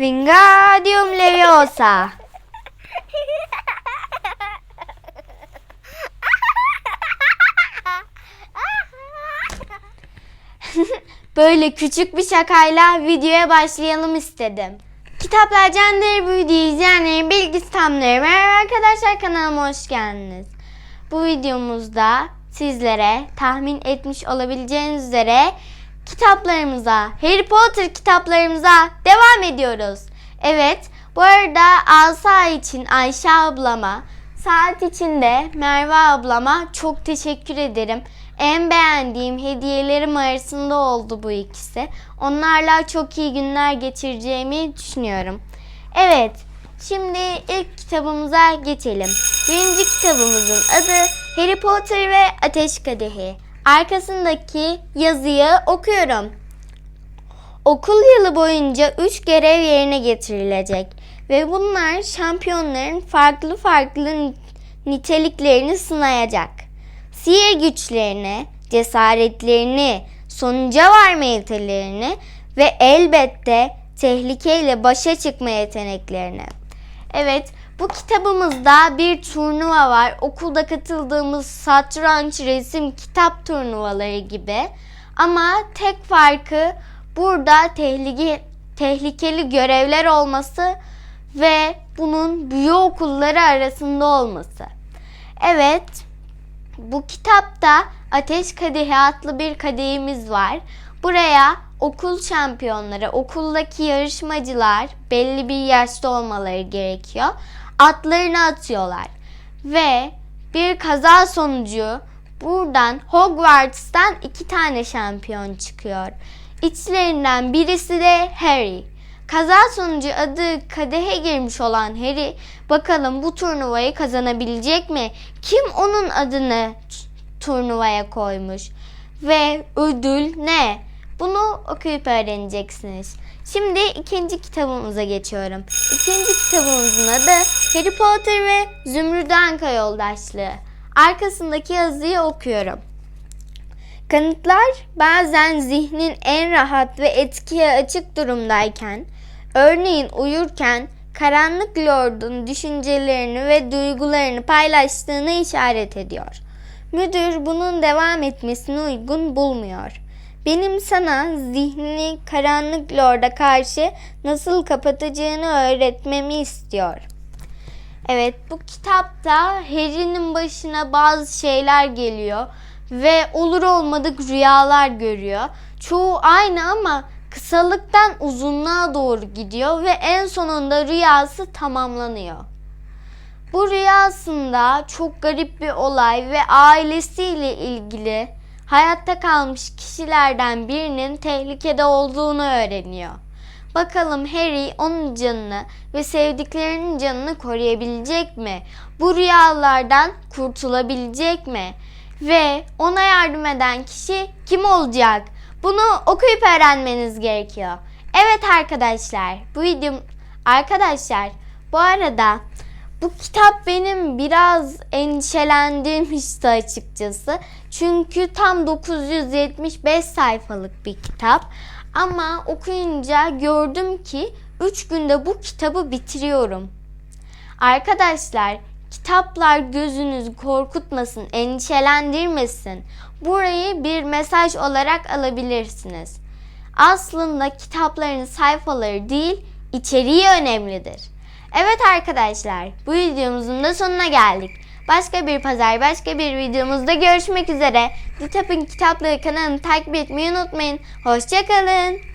Wingardium Leviosa. Böyle küçük bir şakayla videoya başlayalım istedim. Kitaplar Candır bu videoyu izleyenlerin bilgisi tamdır. Merhaba arkadaşlar kanalıma hoş geldiniz. Bu videomuzda sizlere tahmin etmiş olabileceğiniz üzere kitaplarımıza, Harry Potter kitaplarımıza devam ediyoruz. Evet, bu arada Asa için Ayşe ablama, saat için de Merve ablama çok teşekkür ederim. En beğendiğim hediyelerim arasında oldu bu ikisi. Onlarla çok iyi günler geçireceğimi düşünüyorum. Evet, şimdi ilk kitabımıza geçelim. Birinci kitabımızın adı Harry Potter ve Ateş Kadehi. Arkasındaki yazıyı okuyorum. Okul yılı boyunca 3 görev yerine getirilecek ve bunlar şampiyonların farklı farklı niteliklerini sınayacak. Sihir güçlerini, cesaretlerini, sonuca varma yetilerini ve elbette tehlikeyle başa çıkma yeteneklerini. Evet, bu kitabımızda bir turnuva var. Okulda katıldığımız satranç, resim, kitap turnuvaları gibi. Ama tek farkı burada tehlike, tehlikeli görevler olması ve bunun büyü okulları arasında olması. Evet, bu kitapta Ateş Kadehi adlı bir kadehimiz var. Buraya okul şampiyonları, okuldaki yarışmacılar belli bir yaşta olmaları gerekiyor. Atlarını atıyorlar. Ve bir kaza sonucu buradan Hogwarts'tan iki tane şampiyon çıkıyor. İçlerinden birisi de Harry. Kaza sonucu adı kadehe girmiş olan Harry bakalım bu turnuvayı kazanabilecek mi? Kim onun adını turnuvaya koymuş? Ve ödül ne? Bunu okuyup öğreneceksiniz. Şimdi ikinci kitabımıza geçiyorum. İkinci kitabımızın adı Harry Potter ve Zümrüt Anka Yoldaşlığı. Arkasındaki yazıyı okuyorum. Kanıtlar bazen zihnin en rahat ve etkiye açık durumdayken, örneğin uyurken karanlık lordun düşüncelerini ve duygularını paylaştığını işaret ediyor. Müdür bunun devam etmesini uygun bulmuyor. Benim sana zihnini karanlık lorda karşı nasıl kapatacağını öğretmemi istiyor. Evet bu kitapta Harry'nin başına bazı şeyler geliyor ve olur olmadık rüyalar görüyor. Çoğu aynı ama kısalıktan uzunluğa doğru gidiyor ve en sonunda rüyası tamamlanıyor. Bu rüyasında çok garip bir olay ve ailesiyle ilgili hayatta kalmış kişilerden birinin tehlikede olduğunu öğreniyor. Bakalım Harry onun canını ve sevdiklerinin canını koruyabilecek mi? Bu rüyalardan kurtulabilecek mi? Ve ona yardım eden kişi kim olacak? Bunu okuyup öğrenmeniz gerekiyor. Evet arkadaşlar, bu videom arkadaşlar bu arada bu kitap benim biraz endişelendirmişti açıkçası. Çünkü tam 975 sayfalık bir kitap. Ama okuyunca gördüm ki 3 günde bu kitabı bitiriyorum. Arkadaşlar kitaplar gözünüzü korkutmasın, endişelendirmesin. Burayı bir mesaj olarak alabilirsiniz. Aslında kitapların sayfaları değil, içeriği önemlidir. Evet arkadaşlar, bu videomuzun da sonuna geldik. Başka bir pazar, başka bir videomuzda görüşmek üzere. Ditap'ın kitapları kanalını takip etmeyi unutmayın. Hoşçakalın.